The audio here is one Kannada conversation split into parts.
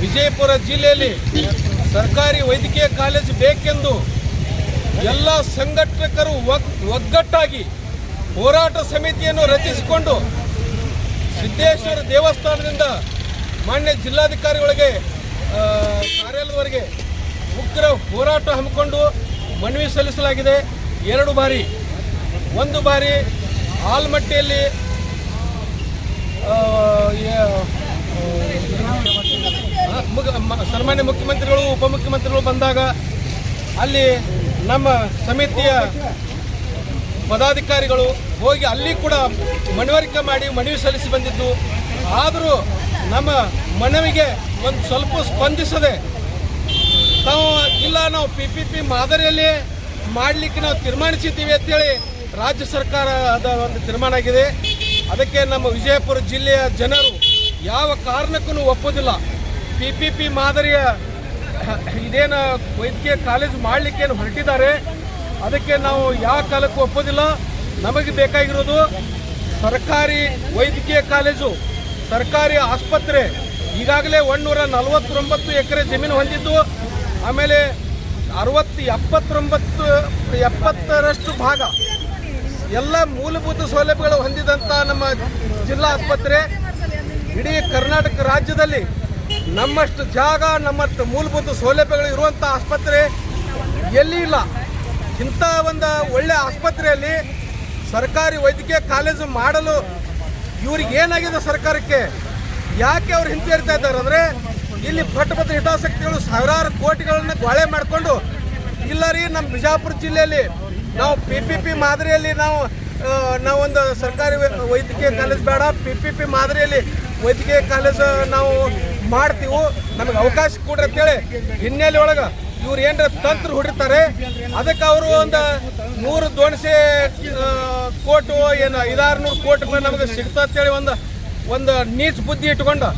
ವಿಜಯಪುರ ಜಿಲ್ಲೆಯಲ್ಲಿ ಸರ್ಕಾರಿ ವೈದ್ಯಕೀಯ ಕಾಲೇಜು ಬೇಕೆಂದು ಎಲ್ಲ ಸಂಘಟಕರು ಒಗ್- ಒಗ್ಗಟ್ಟಾಗಿ ಹೋರಾಟ ಸಮಿತಿಯನ್ನು ರಚಿಸಿಕೊಂಡು ಸಿದ್ದೇಶ್ವರ ದೇವಸ್ಥಾನದಿಂದ ಮಾನ್ಯ ಜಿಲ್ಲಾಧಿಕಾರಿಗಳಿಗೆ ಕಾರ್ಯಾಲಯದವರೆಗೆ ಕಾರ್ಯಾಲಯವರೆಗೆ ಉಗ್ರ ಹೋರಾಟ ಹಮ್ಮಿಕೊಂಡು ಮನವಿ ಸಲ್ಲಿಸಲಾಗಿದೆ. ಎರಡು ಬಾರಿ. ಒಂದು ಬಾರಿ ಆಲ್ಮಟ್ಟಿಯಲ್ಲಿ ಸನ್ಮಾನ್ಯ ಮುಖ್ಯಮಂತ್ರಿಗಳು, ಉಪಮುಖ್ಯಮಂತ್ರಿಗಳು ಬಂದಾಗ ಅಲ್ಲಿ ನಮ್ಮ ಸಮಿತಿಯ ಪದಾಧಿಕಾರಿಗಳು ಹೋಗಿ ಅಲ್ಲಿ ಕೂಡ ಮನವರಿಕೆ ಮಾಡಿ ಮನವಿ ಸಲ್ಲಿಸಿ ಬಂದಿದ್ದು. ಆದರೂ ನಮ್ಮ ಮನವಿಗೆ ಒಂದು ಸ್ವಲ್ಪ ಸ್ಪಂದಿಸದೆ ತಾವು, ಇಲ್ಲ, ನಾವು ಪಿ ಪಿ ಪಿ ಮಾದರಿಯಲ್ಲಿ ಮಾಡಲಿಕ್ಕೆ ನಾವು ತೀರ್ಮಾನಿಸಿದ್ದೀವಿ ಅಂತೇಳಿ ರಾಜ್ಯ ಸರ್ಕಾರದ ಒಂದು ತೀರ್ಮಾನ ಆಗಿದೆ. ಅದಕ್ಕೆ ನಮ್ಮ ವಿಜಯಪುರ ಜಿಲ್ಲೆಯ ಜನರು ಯಾವ ಕಾರಣಕ್ಕೂ ಒಪ್ಪೋದಿಲ್ಲ. ಪಿ ಪಿ ಪಿ ಮಾದರಿಯ ಇದೇನು ವೈದ್ಯಕೀಯ ಕಾಲೇಜು ಮಾಡಲಿಕ್ಕೇನು ಹೊರಟಿದ್ದಾರೆ? ಅದಕ್ಕೆ ನಾವು ಯಾವ ಕಾಲಕ್ಕೂ ಒಪ್ಪೋದಿಲ್ಲ. ನಮಗೆ ಬೇಕಾಗಿರೋದು ಸರ್ಕಾರಿ ವೈದ್ಯಕೀಯ ಕಾಲೇಜು, ಸರ್ಕಾರಿ ಆಸ್ಪತ್ರೆ. ಈಗಾಗಲೇ ಒಂದೂರ ನಲವತ್ತೊಂಬತ್ತು ಎಕರೆ ಜಮೀನು ಹೊಂದಿದ್ದು, ಆಮೇಲೆ ಅರವತ್ತು ಎಪ್ಪತ್ತೊಂಬತ್ತು, ಎಪ್ಪತ್ತರಷ್ಟು ಭಾಗ ಎಲ್ಲ ಮೂಲಭೂತ ಸೌಲಭ್ಯಗಳು ಹೊಂದಿದಂಥ ನಮ್ಮ ಜಿಲ್ಲಾ ಆಸ್ಪತ್ರೆ. ಇಡೀ ಕರ್ನಾಟಕ ರಾಜ್ಯದಲ್ಲಿ ನಮ್ಮಷ್ಟು ಜಾಗ, ನಮ್ಮಷ್ಟು ಮೂಲಭೂತ ಸೌಲಭ್ಯಗಳು ಇರುವಂಥ ಆಸ್ಪತ್ರೆ ಎಲ್ಲಿ ಇಲ್ಲ. ಇಂಥ ಒಂದು ಒಳ್ಳೆ ಆಸ್ಪತ್ರೆಯಲ್ಲಿ ಸರ್ಕಾರಿ ವೈದ್ಯಕೀಯ ಕಾಲೇಜು ಮಾಡಲು ಇವ್ರಿಗೆ ಏನಾಗಿದೆ ಸರ್ಕಾರಕ್ಕೆ? ಯಾಕೆ ಅವ್ರು ಹಿಂತಿರ್ತಾ ಇದ್ದಾರೆ? ಅಂದರೆ ಇಲ್ಲಿ ಪಟ್ಟಭದ್ರ ಹಿತಾಸಕ್ತಿಗಳು ಸಾವಿರಾರು ಕೋಟಿಗಳನ್ನ ಗೋಳೆ ಮಾಡಿಕೊಂಡು, ಇಲ್ಲ ರೀ ನಮ್ಮ ಬಿಜಾಪುರ ಜಿಲ್ಲೆಯಲ್ಲಿ ನಾವು ಪಿ ಪಿ ಪಿ ಮಾದರಿಯಲ್ಲಿ ನಾವು ನಾವೊಂದು ಸರ್ಕಾರಿ ವೈದ್ಯಕೀಯ ಕಾಲೇಜ್ ಬೇಡ. ಪಿ ಪಿ ಪಿ ಮಾದರಿಯಲ್ಲಿ ವೈದ್ಯಕೀಯ ಕಾಲೇಜು ನಾವು ಮಾಡ್ತೀವಿ, ನಮಗೆ ಅವಕಾಶ ಕೊಡ್ರಿ ಅಂತೇಳಿ ಹಿನ್ನೆಲೆ ಒಳಗೆ ಇವ್ರು ಏನ್ರ ತಂತ್ರ ಹೊಡಿತಾರೆ ಅದಕ್ಕೆ ಅವರು ಒಂದು ನೂರು ದೋಣಸೆ ಕೋಟು, ಏನು ಐದಾರು ನೂರು ಕೋಟಿ ನಮಗೆ ಸಿಗ್ತಾ ಅಂತೇಳಿ ಒಂದು ಒಂದು ನೀಚ್ ಬುದ್ಧಿ ಇಟ್ಕೊಂಡು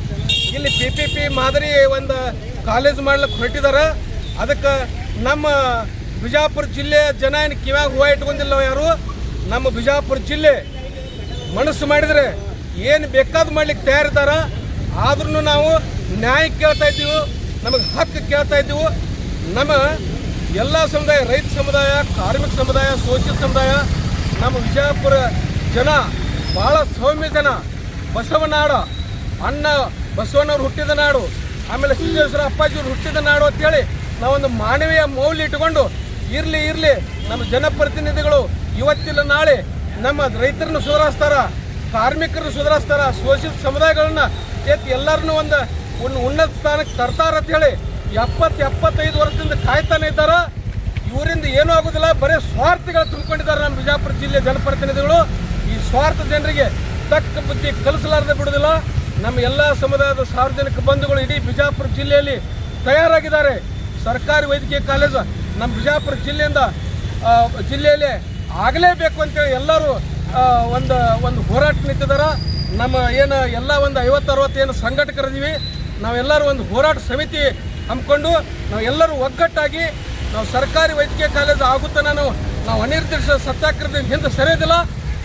ಇಲ್ಲಿ ಪಿ ಪಿ ಪಿ ಮಾದರಿ ಒಂದು ಕಾಲೇಜ್ ಮಾಡ್ಲಿಕ್ಕೆ ಹೊರಟಿದ್ದಾರೆ ಅದಕ್ಕೆ ನಮ್ಮ ಬಿಜಾಪುರ ಜಿಲ್ಲೆ ಜನ ಏನು ಕಿವ್ಯಾಗ ಹೂವು ಇಟ್ಕೊಂಡಿಲ್ಲ ಯಾರು? ನಮ್ಮ ಬಿಜಾಪುರ ಜಿಲ್ಲೆ ಮನಸ್ಸು ಮಾಡಿದರೆ ಏನು ಬೇಕಾದ ಮಾಡ್ಲಿಕ್ಕೆ ತಯಾರಿದ್ದಾರ ಆದ್ರೂ ನಾವು ನ್ಯಾಯ ಕೇಳ್ತಾ ಇದ್ದೀವಿ, ನಮಗೆ ಹಕ್ಕು ಕೇಳ್ತಾ ಇದ್ದೀವಿ. ನಮ್ಮ ಎಲ್ಲ ಸಮುದಾಯ, ರೈತ ಸಮುದಾಯ, ಕಾರ್ಮಿಕ ಸಮುದಾಯ ಸೋಷಿಯಲ್ ಸಮುದಾಯ, ನಮ್ಮ ವಿಜಯಪುರ ಜನ ಭಾಳ ಸೌಮ್ಯ ಜನ. ಬಸವನಾಡ ಅಣ್ಣ ಬಸವಣ್ಣವ್ರು ಹುಟ್ಟಿದ ನಾಡು, ಆಮೇಲೆ ಸಿದ್ದೇಶ್ವರ ಅಪ್ಪಾಜಿಯವ್ರು ಹುಟ್ಟಿದ ನಾಡು ಅಂತೇಳಿ ನಾವೊಂದು ಮಾನವೀಯ ಮೌಲ್ಯ ಇಟ್ಟುಕೊಂಡು ಇರಲಿ ಇರಲಿ, ನಮ್ಮ ಜನಪ್ರತಿನಿಧಿಗಳು ಇವತ್ತಿಲ್ಲ, ನಾಳೆ ನಮ್ಮ ರೈತರನ್ನು ಸುಧಾರಿಸ್ತಾರ, ಕಾರ್ಮಿಕರನ್ನು ಸುಧಾರಿಸ್ತಾರ ಸೋಷಿಯಲ್ ಸಮುದಾಯಗಳನ್ನ ಎತ್ತಿ ಎಲ್ಲರನ್ನೂ ಒಂದು ಒಂದು ಉನ್ನತ ಸ್ಥಾನಕ್ಕೆ ತರ್ತಾರ ಹೇಳಿ ಎಪ್ಪತ್ತು ಎಪ್ಪತ್ತೈದು ವರ್ಷದಿಂದ ಕಾಯ್ತಾನೆ ಇದ್ದಾರ. ಇವರಿಂದ ಏನೂ ಆಗೋದಿಲ್ಲ, ಬರೀ ಸ್ವಾರ್ಥಿಗಳು ತುಂಬಿಕೊಂಡಿದ್ದಾರೆ ನಮ್ಮ ಬಿಜಾಪುರ ಜಿಲ್ಲೆ ಜನಪ್ರತಿನಿಧಿಗಳು. ಈ ಸ್ವಾರ್ಥ ಜನರಿಗೆ ತಕ್ಕ ಬುದ್ಧಿ ಕಲಿಸಲಾರದೆ ಬಿಡೋದಿಲ್ಲ ನಮ್ಮ ಎಲ್ಲ ಸಮುದಾಯದ ಸಾರ್ವಜನಿಕ ಬಂಧುಗಳು ಇಡೀ ಬಿಜಾಪುರ ಜಿಲ್ಲೆಯಲ್ಲಿ ತಯಾರಾಗಿದ್ದಾರೆ. ಸರ್ಕಾರಿ ವೈದ್ಯಕೀಯ ಕಾಲೇಜು ನಮ್ಮ ಬಿಜಾಪುರ ಜಿಲ್ಲೆಯಿಂದ ಜಿಲ್ಲೆಯಲ್ಲಿ ಆಗಲೇಬೇಕು ಅಂತೇಳಿ ಎಲ್ಲರೂ ಒಂದು ಒಂದು ಹೋರಾಟ ನಿಂತಿದ್ದಾರೆ ನಮ್ಮ ಏನು ಎಲ್ಲ ಒಂದು ಐವತ್ತು ಅರವತ್ತು ಏನು ಸಂಘಟಕರಿದ್ದೀವಿ ನಾವೆಲ್ಲರೂ ಒಂದು ಹೋರಾಟ ಸಮಿತಿ ಹಮ್ಮಿಕೊಂಡು ನಾವೆಲ್ಲರೂ ಒಗ್ಗಟ್ಟಾಗಿ ನಾವು ಸರ್ಕಾರಿ ವೈದ್ಯಕೀಯ ಕಾಲೇಜು ಆಗುತ್ತೆ ನಾನು ನಾವು ಅನಿರ್ದಿಷ್ಟ ಸತ್ಯಾಗ್ರಹದಿಂದ ಹಿಂದೆ ಸರಿಯೋದಿಲ್ಲ.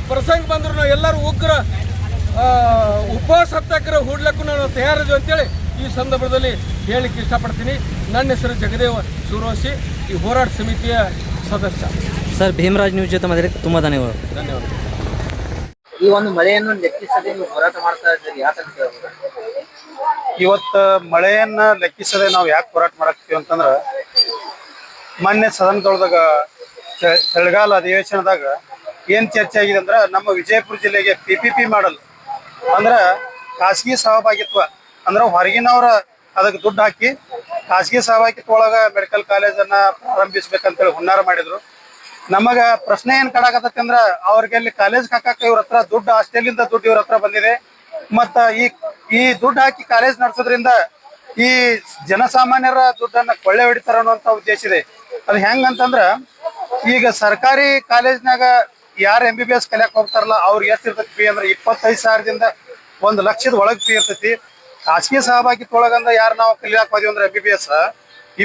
ಪ್ರಸಂಗ ಬಂದರೂ ನಾವು ಎಲ್ಲರೂ ಉಗ್ರ ಉಪವಾಸ ಸತ್ಯಾಗ್ರಹ ಹೂಡ್ಲಕ್ಕೂ ನಾವು ತಯಾರಿದ್ವಿ ಅಂತೇಳಿ ಈ ಸಂದರ್ಭದಲ್ಲಿ ಹೇಳಲಿಕ್ಕೆ ಇಷ್ಟಪಡ್ತೀನಿ. ನನ್ನ ಹೆಸರು ಜಗದೇವ ಸುರೋಸಿ ಈ ಹೋರಾಟ ಸಮಿತಿಯ ಸದಸ್ಯ. ಸರ್ ಭೀಮರಾಜ್ ನ್ಯೂಸ್ ಜೊತೆ ಮಾತಾಡಿ ತುಂಬ ಧನ್ಯವಾದ ಧನ್ಯವಾದ ಈ ಒಂದು ಮಳೆಯನ್ನು ಲೆಕ್ಕಿಸದೆ ನೀವು ಹೋರಾಟ ಮಾಡ್ತಾ ಇದ್ದೀರಿ ಯಾಕಂತ ಹೇಳ್ಬೋದು? ಇವತ್ತು ಮಳೆಯನ್ನ ಲೆಕ್ಕಿಸದೆ ನಾವು ಯಾಕೆ ಹೋರಾಟ ಮಾಡಾಕ್ತೀವಿ ಅಂತಂದ್ರ, ಮೊನ್ನೆ ಸದನದೊಳದಾಗ ಚಳಿಗಾಲ ಅಧಿವೇಶನದಾಗ ಏನ್ ಚರ್ಚೆ ಆಗಿದೆ ಅಂದ್ರ, ನಮ್ಮ ವಿಜಯಪುರ ಜಿಲ್ಲೆಗೆ ಪಿ ಪಿ ಪಿ ಮಾಡಲ್. ಅಂದ್ರ ಖಾಸಗಿ ಸಹಭಾಗಿತ್ವ, ಅಂದ್ರ ಹೊರಗಿನವ್ರ ಅದಕ್ಕೆ ದುಡ್ಡು ಹಾಕಿ, ಖಾಸಗಿ ಸಹಭಾಗಿತ್ವ ಒಳಗ ಮೆಡಿಕಲ್ ಕಾಲೇಜನ್ನ ಪ್ರಾರಂಭಿಸ್ಬೇಕಂತೇಳಿ ಹುನ್ನಾರ ಮಾಡಿದ್ರು. ನಮಗ ಪ್ರಶ್ನೆ ಏನ್ ಕಾಡಾಕತ್ತೈತಿ ಅಂದ್ರ ಅವ್ರಿಗೆ ಅಲ್ಲಿ ಕಾಲೇಜ್ ಹಾಕಾಕ ಇವ್ರ ಹತ್ರ ದುಡ್ಡು ಆಸ್ಟ್ರೇಲಿಯಿಂದ ದುಡ್ಡು ಇವ್ರ ಹತ್ರ ಬಂದಿದೆ. ಮತ್ತ ಈ ಈ ದುಡ್ಡು ಹಾಕಿ ಕಾಲೇಜ್ ನಡೆಸೋದ್ರಿಂದ ಈ ಜನಸಾಮಾನ್ಯರ ದುಡ್ಡನ್ನ ಕೊಳ್ಳೆ ಹೊಡಿತಾರ ಅನ್ನುವಂತ ಉದ್ದೇಶ ಇದೆ. ಅದು ಹೆಂಗಂತಂದ್ರ ಈಗ ಸರ್ಕಾರಿ ಕಾಲೇಜ್ನಾಗ ಯಾರು ಎಂ ಬಿ ಬಿ ಎಸ್ ಕಲಿಯಕ್ ಹೋಗ್ತಾರಲ್ಲ, ಅವ್ರಿಗೆ ಎಷ್ಟು ಇರ್ತೈತಿ ಫೀ ಅಂದ್ರೆ ಇಪ್ಪತ್ತೈದು ಸಾವಿರದಿಂದ ಒಂದು ಲಕ್ಷದ ಒಳಗೆ ಫೀ ಇರ್ತೈತಿ. ಖಾಸಗಿ ಸಹಭಾಗಿ ಒಳಗಂದ ಯಾರು ನಾವು ಕಲಿಯಾಕ್ ಹೋದಿವಿ ಅಂದ್ರೆ ಎಂ ಬಿ ಬಿ ಎಸ್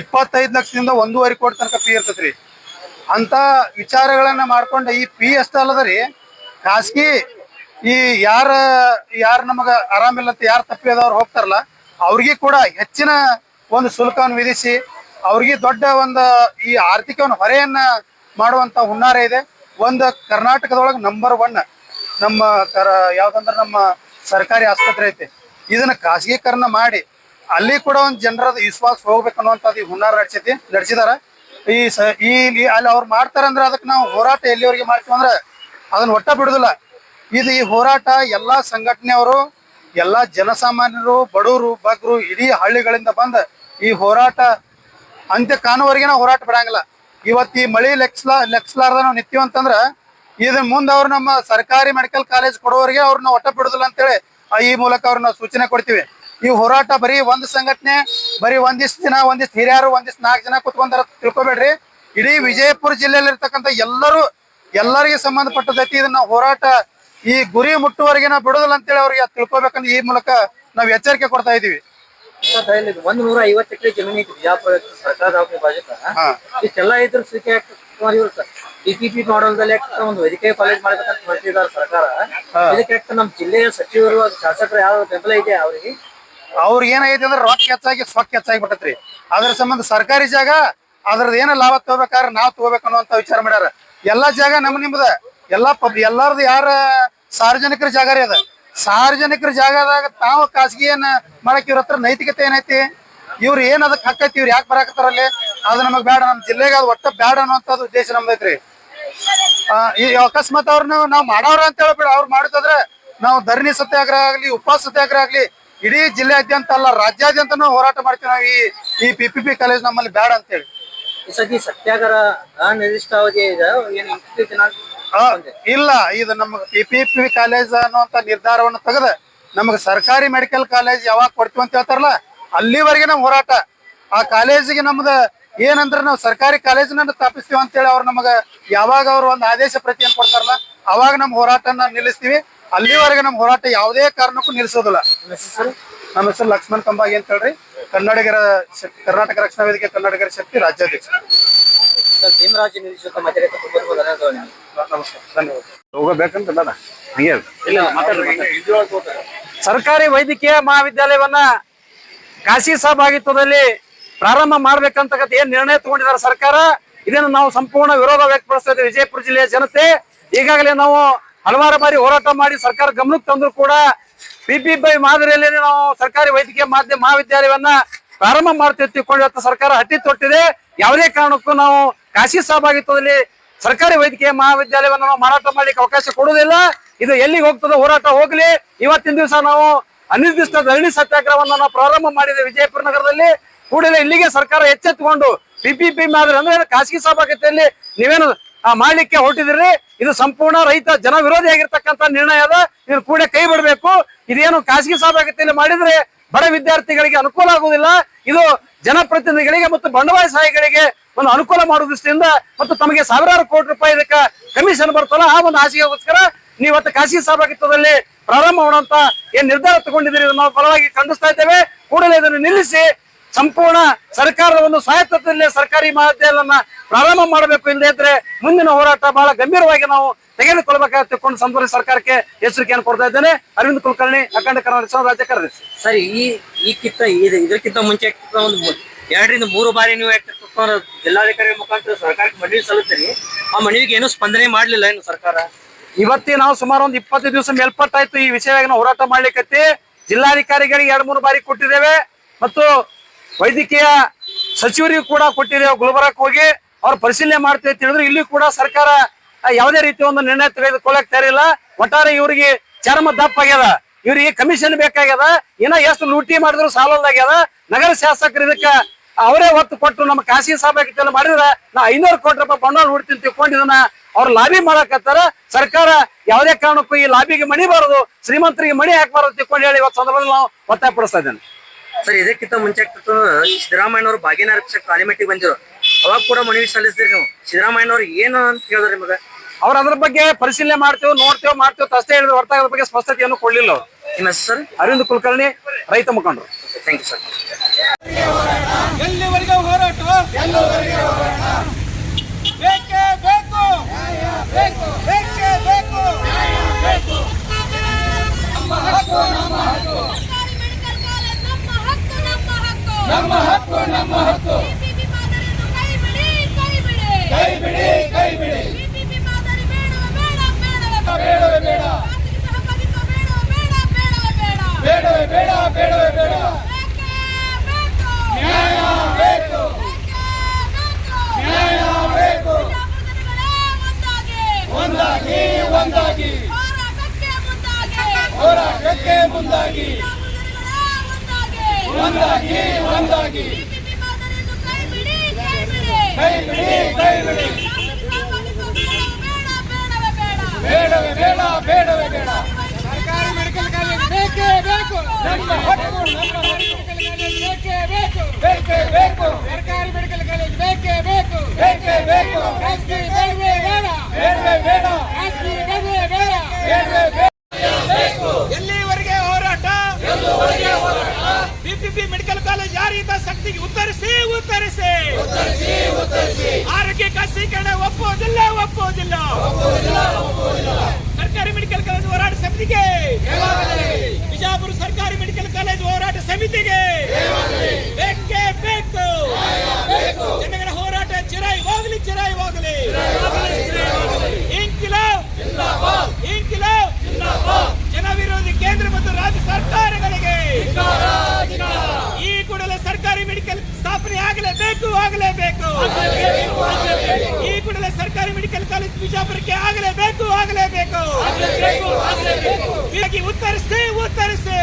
ಇಪ್ಪತ್ತೈದು ಲಕ್ಷದಿಂದ ಒಂದೂವರೆ ಕೋಟಿ ತನಕ ಫೀ ಇರ್ತೈತ್ರಿ. ಅಂತ ವಿಚಾರಗಳನ್ನ ಮಾಡ್ಕೊಂಡು ಈ ಪಿ ಎಷ್ಟ ಅಲ್ಲದರಿ ಖಾಸಗಿ ಈ ಯಾರ ಯಾರ ನಮಗ ಆರಾಮಿಲ್ಲ ಯಾರು ತಪ್ಪಿದವ್ರು ಹೋಗ್ತಾರಲ್ಲ, ಅವ್ರಿಗೆ ಕೂಡ ಹೆಚ್ಚಿನ ಒಂದು ಶುಲ್ಕವನ್ನು ವಿಧಿಸಿ, ಅವ್ರಿಗೆ ದೊಡ್ಡ ಒಂದು ಈ ಆರ್ಥಿಕವನ್ನು ಹೊರೆಯನ್ನ ಮಾಡುವಂತ ಹುನ್ನಾರ ಇದೆ. ಒಂದು ಕರ್ನಾಟಕದೊಳಗೆ ನಂಬರ್ ಒನ್ ನಮ್ಮ ಕರ ಯಾವ್ದಂದ್ರೆ ನಮ್ಮ ಸರ್ಕಾರಿ ಆಸ್ಪತ್ರೆ ಐತಿ. ಇದನ್ನ ಖಾಸಗೀಕರಣ ಮಾಡಿ, ಅಲ್ಲಿ ಕೂಡ ಒಂದು ಜನರ ವಿಶ್ವಾಸ ಹೋಗ್ಬೇಕು ಅನ್ನುವಂಥದ್ದು ಈ ಹುನ್ನಾರ ನಡೆಸೈತಿ ನಡೆಸಿದಾರ. ಈ ಸ, ಈ ಅಲ್ಲಿ ಅವ್ರು ಮಾಡ್ತಾರಂದ್ರೆ ಅದಕ್ಕೆ ನಾವು ಹೋರಾಟ ಎಲ್ಲಿವರೆಗೆ ಮಾಡ್ತೀವಿ ಅಂದ್ರೆ ಅದನ್ನ ಒಟ್ಟ ಬಿಡುದಿಲ್ಲ. ಇದು ಈ ಹೋರಾಟ ಎಲ್ಲಾ ಸಂಘಟನೆಯವರು, ಎಲ್ಲಾ ಜನಸಾಮಾನ್ಯರು, ಬಡವರು ಬಗ್ರು ಇಡೀ ಹಳ್ಳಿಗಳಿಂದ ಬಂದ ಈ ಹೋರಾಟ ಅಂತ್ಯ ಕಾನುವರೆಗೆ ನಾವು ಹೋರಾಟ ಬಿಡಂಗಿಲ್ಲ. ಇವತ್ತು ಈ ಮಳಿ ಲೆಕ್ಸ್ಲ, ಲೆಕ್ಸ್ಲಾರ್ದ ನಾವು ನಿಂತೀವಿ ಅಂತಂದ್ರ ಇದನ್ ಮುಂದೆ ಅವ್ರು ನಮ್ಮ ಸರ್ಕಾರಿ ಮೆಡಿಕಲ್ ಕಾಲೇಜ್ ಕೊಡೋರಿಗೆ ಅವ್ರನ್ನ ಒಟ್ಟ ಬಿಡುದಿಲ್ಲ ಅಂತೇಳಿ ಈ ಮೂಲಕ ಅವ್ರನ್ನ ಸೂಚನೆ ಕೊಡ್ತೀವಿ. ಈ ಹೋರಾಟ ಬರೀ ಒಂದ್ ಸಂಘಟನೆ ಬರೀ ಒಂದಿಷ್ಟು ದಿನ ಒಂದಿಷ್ಟು ಹಿರಿಯರು ಒಂದಿಷ್ಟು ನಾಲ್ಕು ಜನ ಕುತ್ಕೊಂಡಾರ ತಿಳ್ಕೊಬೇಡ್ರಿ. ಇಡೀ ವಿಜಯಪುರ ಜಿಲ್ಲೆಯಲ್ಲಿ ಇರ್ತಕ್ಕಂಥ ಎಲ್ಲರೂ ಎಲ್ಲರಿಗೆ ಸಂಬಂಧಪಟ್ಟದೈತಿ ಇದನ್ನ ಹೋರಾಟ. ಈ ಗುರಿ ಮುಟ್ಟುವರೆಗೆ ನಾವು ಬಿಡುದಿಲ್ಲ ಅಂತೇಳಿ ಅವ್ರಿಗೆ ತಿಳ್ಕೊಬೇಕಂತ ಈ ಮೂಲಕ ನಾವು ಎಚ್ಚರಿಕೆ ಕೊಡ್ತಾ ಇದೀವಿ. ಒಂದ್ ನೂರ ಐವತ್ತು ಎಕರೆ ಜಮೀನು ಐತಿ ಬಿಜಾಪುರ ಸರ್ಕಾರ ದವಾಖಾನೆ ಬಾಜುಕ ಹಾ. ಇಷ್ಟೆಲ್ಲ ಇದ್ರ ಮಾಡಲ್ದಲ್ಲಿ ಒಂದು ವೈದ್ಯಕೀಯ ಕಾಲೇಜ್ ಮಾಡ್ಬೇಕಂತ ಸರ್ಕಾರ. ಇದಕ್ಕೆ ನಮ್ಮ ಜಿಲ್ಲೆಯ ಸಚಿವರು ಶಾಸಕರು ಯಾವ ಬೆಂಬಲ ಇದೆ ಅವರಿಗೆ. ಅವ್ರಿಗೆ ಏನಾಗೈತಿ ಅಂದ್ರೆ ರೊಕ್ಕ ಹೆಚ್ಚಾಗಿ ಸ್ವಕ್ ಹೆಚ್ಚಾಗಿ ಬಿಟ್ಟತ್ರಿ ಅದ್ರ ಸಂಬಂಧ ಸರ್ಕಾರಿ ಜಾಗ, ಅದ್ರದ್ದು ಏನ ಲಾಭ ತಗೋಬೇಕಾದ್ರೆ ನಾವು ತಗೋಬೇಕು ಅನ್ನುವಂತ ವಿಚಾರ ಮಾಡ್ಯಾರ. ಎಲ್ಲಾ ಜಾಗ ನಮ್ ನಿಮ್ದ. ಎಲ್ಲಾ ಪಬ್, ಎಲ್ಲಾರ್ದು ಯಾರ ಸಾರ್ವಜನಿಕರ ಜಾಗ ರೀ ಅದ. ಸಾರ್ವಜನಿಕರ ಜಾಗದಾಗ ತಾವು ಖಾಸಗಿ ಏನ್ ಮಾಡಕ್ ಇವ್ರ ಹತ್ರ ನೈತಿಕತೆ ಏನೈತಿ? ಇವ್ರು ಏನ್ ಅದಕ್ಕೆ ಹಕ್ಕೈತಿ ಇವ್ರು ಯಾಕೆ ಬರಾಕತ್ತಾರಲ್ಲಿ ಅದು ನಮಗ್ ಬೇಡ ನಮ್ ಜಿಲ್ಲೆಗೆ ಅದು ಒಟ್ಟ ಬೇಡ ಅನ್ನುವಂಥದ್ದು ಉದ್ದೇಶ ನಮ್ದೈತ್ರಿ. ಈ ಅಕಸ್ಮಾತ್ ಅವ್ರನ್ನ ನಾವು ಮಾಡೋರ ಅಂತ ಹೇಳ್ಬೇಡ. ಅವ್ರು ಮಾಡಿದ್ರೆ ನಾವು ಧರಣಿ ಸತ್ಯಾಗ್ರಹ ಆಗ್ಲಿ, ಉಪವಾಸ ಸತ್ಯಾಗ್ರಹ ಆಗ್ಲಿ ಇಡೀ ಜಿಲ್ಲೆಯಾದ್ಯಂತ ಅಲ್ಲ ರಾಜ್ಯಾದ್ಯಂತ ನಾವು ಹೋರಾಟ ಮಾಡ್ತೀವಿ ನಾವು ಈ ಈ ಪಿ ಪಿ ಪಿ ಕಾಲೇಜ್ ನಮ್ಮಲ್ಲಿ ಬೇಡ ಅಂತೇಳಿ. ಈ ಸತಿ ಸತ್ಯಾಗ್ರಹ ಅನಿರ್ದಿಷ್ಟಾವಧಿ ಇದೆ ಏನು ಇಷ್ಟು ದಿನ ಆ, ಇಲ್ಲ ಇದು ನಮ್ಮ ಪಿ ಪಿ ಪಿ ಕಾಲೇಜ್ ಅನ್ನುವಂತ ನಿರ್ಧಾರವನ್ನು ತೆಗೆದ ನಮಗೆ ಸರ್ಕಾರಿ ಮೆಡಿಕಲ್ ಕಾಲೇಜ್ ಯಾವಾಗ ಕೊಡ್ತೀವಿ ಅಂತ ಹೇಳ್ತಾರಲ್ಲ ಅಲ್ಲಿವರೆಗೆ ನಮ್ಮ ಹೋರಾಟ. ಆ ಕಾಲೇಜಿಗೆ ನಮ್ದು ಏನಂದ್ರೆ ನಾವು ಸರ್ಕಾರಿ ಕಾಲೇಜಿನ ಸ್ಥಾಪಿಸ್ತೀವಿ ಅಂತೇಳಿ ಅವ್ರು ನಮಗೆ ಯಾವಾಗ ಅವ್ರು ಒಂದು ಆದೇಶ ಪ್ರತಿಯನ್ನು ಕೊಡ್ತಾರಲ್ಲ ಅವಾಗ ನಮ್ಮ ಹೋರಾಟನ ನಿಲ್ಲಿಸ್ತೀವಿ. ಅಲ್ಲಿವರೆಗೆ ನಮ್ಮ ಹೋರಾಟ ಯಾವುದೇ ಕಾರಣಕ್ಕೂ ನಿಲ್ಲಿಸೋದಿಲ್ಲ. ನಮ್ಮ ಹೆಸರು? ಲಕ್ಷ್ಮಣ್ ಕಂಬಾಗಿ ಅಂತ ಹೇಳ್ರಿ. ಕನ್ನಡಿಗರ ಕರ್ನಾಟಕ ರಕ್ಷಣಾ ವೇದಿಕೆ ಕನ್ನಡಿಗರ ಶಕ್ತಿ ರಾಜ್ಯಾಧ್ಯಕ್ಷ. ಹೋಗಬೇಕಂತ ಬೇಡ. ಹಂಗೆ ಇಲ್ಲ ಸರ್ಕಾರಿ ವೈದ್ಯಕೀಯ ಮಹಾವಿದ್ಯಾಲಯವನ್ನ ಖಾಸಗಿ ಸಹಭಾಗಿತ್ವದಲ್ಲಿ ಪ್ರಾರಂಭ ಮಾಡ್ಬೇಕಂತಕ್ಕಂಥ ಏನ್ ನಿರ್ಣಯ ತಗೊಂಡಿದ್ದಾರೆ ಸರ್ಕಾರ? ಇದನ್ನು ನಾವು ಸಂಪೂರ್ಣ ವಿರೋಧ ವ್ಯಕ್ತಪಡಿಸ್ತಾ ಇದ್ದೇವೆ. ವಿಜಯಪುರ ಜಿಲ್ಲೆಯ ಜನತೆ ಈಗಾಗಲೇ ನಾವು ಹಲವಾರು ಬಾರಿ ಹೋರಾಟ ಮಾಡಿ ಸರ್ಕಾರ ಗಮನಕ್ಕೆ ತಂದ್ರು ಕೂಡ ಪಿಪಿಬೈ ಮಾದರಿಯಲ್ಲಿ ನಾವು ಸರ್ಕಾರಿ ವೈದ್ಯಕೀಯ ಮಾಧ್ಯಮ ಮಹಾವಿದ್ಯಾಲಯವನ್ನ ಪ್ರಾರಂಭ ಮಾಡ್ತೀವಿ ತಿಳ್ಕೊಂಡು ಇವತ್ತು ಸರ್ಕಾರ ಹಟ್ಟಿ ತೊಟ್ಟಿದೆ. ಯಾವುದೇ ಕಾರಣಕ್ಕೂ ನಾವು ಖಾಸಗಿ ಸಹಭಾಗಿತ್ವದಲ್ಲಿ ಸರ್ಕಾರಿ ವೈದ್ಯಕೀಯ ಮಹಾವಿದ್ಯಾಲಯವನ್ನು ನಾವು ಮಾರಾಟ ಮಾಡ್ಲಿಕ್ಕೆ ಅವಕಾಶ ಕೊಡುವುದಿಲ್ಲ. ಇದು ಎಲ್ಲಿಗೆ ಹೋಗ್ತದೆ ಹೋರಾಟ ಹೋಗ್ಲಿ. ಇವತ್ತಿನ ದಿವಸ ನಾವು ಅನಿರ್ದಿಷ್ಟ ಧರಣಿ ಸತ್ಯಾಗ್ರಹವನ್ನು ನಾವು ಪ್ರಾರಂಭ ಮಾಡಿದೆ ವಿಜಯಪುರ ನಗರದಲ್ಲಿ. ಕೂಡಲೇ ಇಲ್ಲಿಗೆ ಸರ್ಕಾರ ಎಚ್ಚೆತ್ತುಕೊಂಡು ಪಿಪಿಪಿ ಮಾದರಿ ಅಂದ್ರೆ ಖಾಸಗಿ ಸಹಭಾಗಿತ್ವದಲ್ಲಿ ನೀವೇನು ಮಾಡ್ಲಿಕ್ಕೆ ಹೊರಟಿದ್ರಿ. ಇದು ಸಂಪೂರ್ಣ ರೈತ ಜನ ವಿರೋಧಿಯಾಗಿರ್ತಕ್ಕಂಥ ನಿರ್ಣಯ ಅದ. ಇದನ್ನ ಕೂಡ ಕೈ ಬಿಡಬೇಕು. ಇದೇನು ಖಾಸಗಿ ಸಹಭಾಗಿತ್ವದಲ್ಲಿ ಮಾಡಿದ್ರೆ ಬಡ ವಿದ್ಯಾರ್ಥಿಗಳಿಗೆ ಅನುಕೂಲ ಆಗುವುದಿಲ್ಲ. ಇದು ಜನಪ್ರತಿನಿಧಿಗಳಿಗೆ ಮತ್ತು ಬಂಡವಾಳಶಾಹಿಗಳಿಗೆ ಒಂದು ಅನುಕೂಲ ಮಾಡುವ ದೃಷ್ಟಿಯಿಂದ ಮತ್ತು ತಮಗೆ ಸಾವಿರಾರು ಕೋಟಿ ರೂಪಾಯಿ ಇದಕ್ಕೆ ಕಮಿಷನ್ ಬರ್ತಲ್ಲ ಆ ಒಂದು ಆಸೆಗೋಸ್ಕರ ನೀವು ಇವತ್ತು ಖಾಸಗಿ ಸಹಭಾಗಿತ್ವದಲ್ಲಿ ಪ್ರಾರಂಭ ಮಾಡುವಂತ ಏನ್ ನಿರ್ಧಾರ ತಗೊಂಡಿದ್ದೀರಿ ನಾವು ಬಲವಾಗಿ ಖಂಡಿಸ್ತಾ ಇದ್ದೇವೆ. ಕೂಡಲೇ ಇದನ್ನು ನಿಲ್ಲಿಸಿ. ಸಂಪೂರ್ಣ ಸರ್ಕಾರದ ಒಂದು ಸ್ವಾಯತ್ತತೆಯಲ್ಲಿ ಸರ್ಕಾರಿ ಮಾಧ್ಯಮ ಪ್ರಾರಂಭ ಮಾಡಬೇಕು ಇಲ್ಲದೆ ಇದ್ರೆ ಮುಂದಿನ ಹೋರಾಟ ಬಹಳ ಗಂಭೀರವಾಗಿ ನಾವು ತೆಗೆದುಕೊಳ್ಬೇಕಾಗಿ ತಿಳ್ಕೊಂಡು ಸಂಪೂರ್ಣ ಸರ್ಕಾರಕ್ಕೆ ಎಚ್ಚರಿಕೆಯನ್ನು ಕೊಡ್ತಾ ಇದ್ದೇನೆ. ಅರವಿಂದ್ ಕುಲಕರ್ಣಿ ಅಖಂಡ ಕರ್ನಾಟಕ ರಾಜ್ಯ ಕಾರ್ಯದರ್ಶಿ. ಸರಿ ಈ ಈ ಕಿತ್ತ ಇದು ಇದಕ್ಕಿಂತ ಮುಂಚೆ ಒಂದು ಎರಡರಿಂದ ಮೂರು ಬಾರಿ ನೀವು ಜಿಲ್ಲಾಧಿಕಾರಿ ಮುಖಾಂತರ ಸರ್ಕಾರಕ್ಕೆ ಮನವಿ ಸಲ್ಲಿಸ್ತೀರಿ? ಆ ಮನವಿಗೆ ಏನು ಸ್ಪಂದನೆ ಮಾಡಲಿಲ್ಲ ಏನು ಸರ್ಕಾರ? ಇವತ್ತಿ ನಾವು ಸುಮಾರು ಒಂದು ಇಪ್ಪತ್ತು ದಿವಸ ಮೇಲ್ಪಟ್ಟಾಯ್ತು ಈ ವಿಷಯವಾಗಿ ನಾವು ಹೋರಾಟ ಮಾಡ್ಲಿಕ್ಕೆ ಜಿಲ್ಲಾಧಿಕಾರಿಗಳಿಗೆ ಎರಡು ಮೂರು ಬಾರಿ ಕೊಟ್ಟಿದ್ದೇವೆ. ಮತ್ತು ವೈದ್ಯಕೀಯ ಸಚಿವರಿಗೂ ಕೂಡ ಕೊಟ್ಟಿದ್ದೇವೆ ಗುಲ್ಬರ್ಗಕ್ಕೆ ಹೋಗಿ ಅವ್ರ ಪರಿಶೀಲನೆ ಮಾಡ್ತೀವಿ ಅಂತ ಹೇಳಿದ್ರು. ಇಲ್ಲಿ ಕೂಡ ಸರ್ಕಾರ ಯಾವುದೇ ರೀತಿಯ ಒಂದು ನಿರ್ಣಯ ತೆಗೆದುಕೊಳ್ಳಕ್ ತಯಾರಿಲ್ಲ ಒಟ್ಟಾರೆ ಇವರಿಗೆ ಚರ್ಮ ದಪ್ಪ ಆಗ್ಯದ. ಇವ್ರಿಗೆ ಕಮಿಷನ್ ಬೇಕಾಗ್ಯದ. ಇನ್ನ ಎಷ್ಟು ಲೂಟಿ ಮಾಡಿದ್ರು ಸಾಲದಾಗ್ಯದ ನಗರ ಶಾಸಕರು ಇದಕ್ಕ ಅವರೇ ಒತ್ತು ಕೊಟ್ಟು ನಮ್ಮ ಖಾಸಗಿ ಸಭೆ ಮಾಡಿದ್ರೆ ನಾ ಐನೂರು ಕೋಟಿ ರೂಪಾಯಿ ಬಂಡವಾಳ ಹೂಡ್ತೀನಿ ತಿಳ್ಕೊಂಡು ಅವ್ರು ಲಾಬಿ ಮಾಡಕತ್ತಾರ. ಸರ್ಕಾರ ಯಾವುದೇ ಕಾರಣಕ್ಕೂ ಈ ಲಾಬಿಗೆ ಮಣಿಬಾರದು ಶ್ರೀಮಂತರಿಗೆ ಮಣಿ ಹಾಕಬಾರದು ತಿಳ್ಕೊಂಡು ಹೇಳಿ ಇವತ್ತು ಸಂದರ್ಭದಲ್ಲಿ ನಾವು ಒತ್ತಾಯ ಪಡಿಸ್ತಾ ಇದ್ದೇನೆ. ಸರ್ ಇದಕ್ಕಿಂತ ಮುಂಚೆ ಸಿದ್ದರಾಮಯ್ಯನವರು ಬಾಗಿನ ಅರ್ಪಿಸಕ್ಕೆ ಆಲಿಮೆಟ್ಟಿಗೆ ಬಂದಿರೋ. ಅವಾಗ ಕೂಡ ಮನವಿ ಸಲ್ಲಿಸಿದ್ರಿ ನೀವು. ಸಿದ್ದರಾಮಯ್ಯನವ್ರು ಏನು ಅಂತ ಹೇಳಿದ್ರಿ ನಿಮಗೆ? ಅವ್ರ ಅದ್ರ ಬಗ್ಗೆ ಪರಿಶೀಲನೆ ಮಾಡ್ತೇವೆ ನೋಡ್ತೇವೆ ಮಾಡ್ತೇವೆ ತಷ್ಟೇ ಅಷ್ಟೇ ಹೇಳಿದ್ರೆ ಹೊರತಾಗಿ ಅದ್ರ ಬಗ್ಗೆ ಸ್ಪಷ್ಟತೆಯನ್ನು ಕೊಡಲಿಲ್ಲ ಅವರು. ನಿಮ್ಮ ಹೆಸರು ಸರ್? ಅರವಿಂದ್ ಕುಲಕರ್ಣಿ ರೈತ ಮುಖಂಡರು. ಥ್ಯಾಂಕ್ ಯು ಸರ್ ಎಲ್ಲಿವರೆಗೆ ಹೋರಾಟ? ಬೇಕೇ ಬೇಕು. ಬೇಕೇ ಬೇಕು ನಮ್ಮ ಹಕ್ಕು ನಮ್ಮ ಹಕ್ಕು ಸರ್ಕಾರಿ ಮೆಡಿಕಲ್ ಕಾಲೇಜ್ ನಮ್ಮ ಹಕ್ಕು ನಮ್ಮ ಹಕ್ಕು ನಮ್ಮ ಹಕ್ಕು. ಕೈ ಬಿಡಿ ಕೈ ಬಿಡಿ. ಬೇಡವೇ ಬೇಡ. ಬೇಡವೇ ಬೇಡ ಬೇಡವೇ ಬೇಡ. ನ್ಯಾಯ ಬೇಕು. ನ್ಯಾಯ ಬೇಕು. ಒಂದಾಗಿ. ಒಂದಾಗಿ ಹೋರಾಟಕ್ಕೆ ಮುಂದಾಗಿ. ಒಂದಾಗಿ ಒಂದಾಗಿ. ಕೈ ಬಿಡಿ ಕೈ ಬಿಡಿ ಬೇಡವೇ ಬೇಡ ಬೇಡ ಬೇಡವೇ ಬೇಡ. ಬೇಡ ಸರ್ಕಾರಿ ಮೆಡಿಕಲ್ ಕಾಲೇಜ್ ಬೇಕೇ ಬೇಕು. ನಮ್ಮ ಹಕ್ಕು ನಮ್ಮ ಹಕ್ಕು ಬೇಕೇ ಬೇಕು ಬೇಕೇ ಬೇಕು ಸರ್ಕಾರಿ ಮೆಡಿಕಲ್ ಕಾಲೇಜ್ ಬೇಕೇ ಬೇಕು ಬೇಕೇ ಬೇಕು ಖಾಸಗಿ ಬೇಡವೇ ಬೇಡ ಬೇಡವೇ ಬೇಡ ಖಾಸಗಿ ಬೇಡವೇ ಬೇಡ ಬೇಡವೇ ಬೇಡ ಎಲ್ಲಿವರೆಗೆ ಹೋರಾಟ ಬಿಪಿಪಿ ಮೆಡಿಕಲ್ ಕಾಲೇಜ್ ಯಾರಿಂದ ಶಕ್ತಿಗೆ ಉತ್ತರಿಸಿ ಉತ್ತರಿಸಿ ಆರೋಗ್ಯ ಖಾಸಗೀಕರಣ ಒಪ್ಪುವುದಿಲ್ಲ ಒಪ್ಪುವುದಿಲ್ಲ ಸರ್ಕಾರಿ ಮೆಡಿಕಲ್ ಕಾಲೇಜ್ ಹೋರಾಟ ಸಮಿತಿಗೆ ಬಿಜಾಪುರ ಸರ್ಕಾರಿ ಮೆಡಿಕಲ್ ಕಾಲೇಜ್ ಹೋರಾಟ ಸಮಿತಿಗೆ ಬೇಕೇ ಬೇಕು. ಜನಗಳ ಹೋರಾಟ ಚಿರಾಯಿ ಹೋಗಲಿ ಚಿರಾಯಿ ಹೋಗಲಿ ಜನ ವಿರೋಧಿ ಕೇಂದ್ರ ಮತ್ತು ರಾಜ್ಯ ಸರ್ಕಾರಗಳಿಗೆ ಈ ಕೂಡಲೇ ಸರ್ಕಾರಿ ಮೆಡಿಕಲ್ ಸ್ಥಾಪನೆ ಆಗಲೇಬೇಕು ಆಗಲೇಬೇಕು. ಸರ್ಕಾರಿ ಮೆಡಿಕಲ್ ಕಾಲೇಜ್ ಬಿಜಾಪುರಕ್ಕೆ ಆಗಲೇಬೇಕು ಆಗಲೇಬೇಕು. ಹೀಗಾಗಿ ಉತ್ತರಿಸಿ ಉತ್ತರಿಸಿ.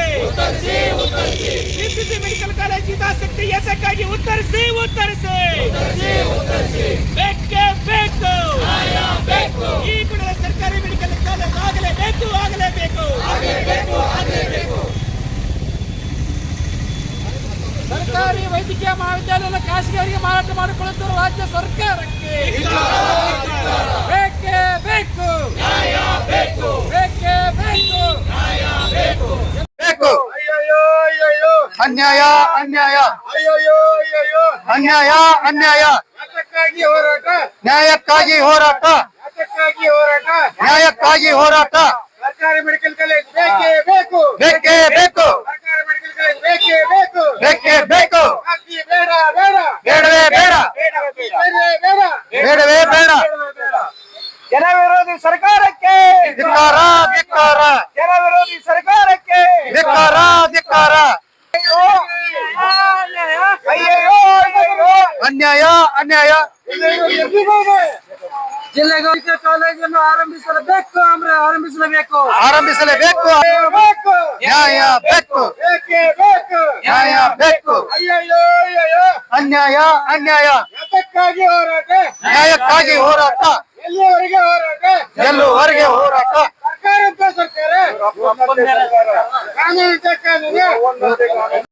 ಬಿಪಿಸಿ ಮೆಡಿಕಲ್ ಕಾಲೇಜ್ ಹಿತಾಸಕ್ತಿ ಎಸಕ್ಕಾಗಿ ಉತ್ತರಿಸಿ ಉತ್ತರಿಸಿ. ಬೇಕೇ ಬೇಕು. ಈ ಕೂಡಲೇ ಸರ್ಕಾರಿ ಮೆಡಿಕಲ್ ಕಾಲೇಜ್ ಆಗಲೇಬೇಕು ಆಗಲೇಬೇಕು. ಸರ್ಕಾರಿ ವೈದ್ಯಕೀಯ ಮಹಾವಿದ್ಯಾಲಯ ಖಾಸಗಿಯವರಿಗೆ ಮಾರಾಟ ಮಾಡಿಕೊಳ್ಳುತ್ತಿರುವ ರಾಜ್ಯ ಸರ್ಕಾರಕ್ಕೆ ಬೇಕೇ ಬೇಕು. ಬೇಕೇ ಬೇಕು. ಬೇಕು. ಅನ್ಯಾಯ ಅನ್ಯಾಯ. ಅನ್ಯಾಯ ಅನ್ಯಾಯ. ಹೋರಾಟ. ನ್ಯಾಯಕ್ಕಾಗಿ ಹೋರಾಟ. ಅದಕ್ಕಾಗಿ ಹೋರಾಟ. ನ್ಯಾಯಕ್ಕಾಗಿ ಹೋರಾಟ. ಜಿಲ್ಲೆಗೆ ವೈದ್ಯ ಕಾಲೇಜನ್ನು ಆರಂಭಿಸಲೇಬೇಕು ಅಂದ್ರೆ ಆರಂಭಿಸಲೇಬೇಕು. ಆರಂಭಿಸಲೇಬೇಕು. ಬೇಕು. ನ್ಯಾಯ ಬೇಕು. ಏಕೆ ಬೇಕು? ನ್ಯಾಯ ಬೇಕು. ಅಯ್ಯಯ್ಯೋ ಅನ್ಯಾಯ ಅನ್ಯಾಯ. ಯಾಕಾಗಿ ಹೋರಾಟ. ನ್ಯಾಯಕ್ಕಾಗಿ ಹೋರಾಟ. ಎಲ್ಲಿವರೆಗೆ ಹೋರಾಟ? ಎಲ್ಲುವರೆಗೆ ಹೋರಾಟ? ಸರ್ಕಾರ ಸರ್ಕಾರ. ಕಾನೂನು.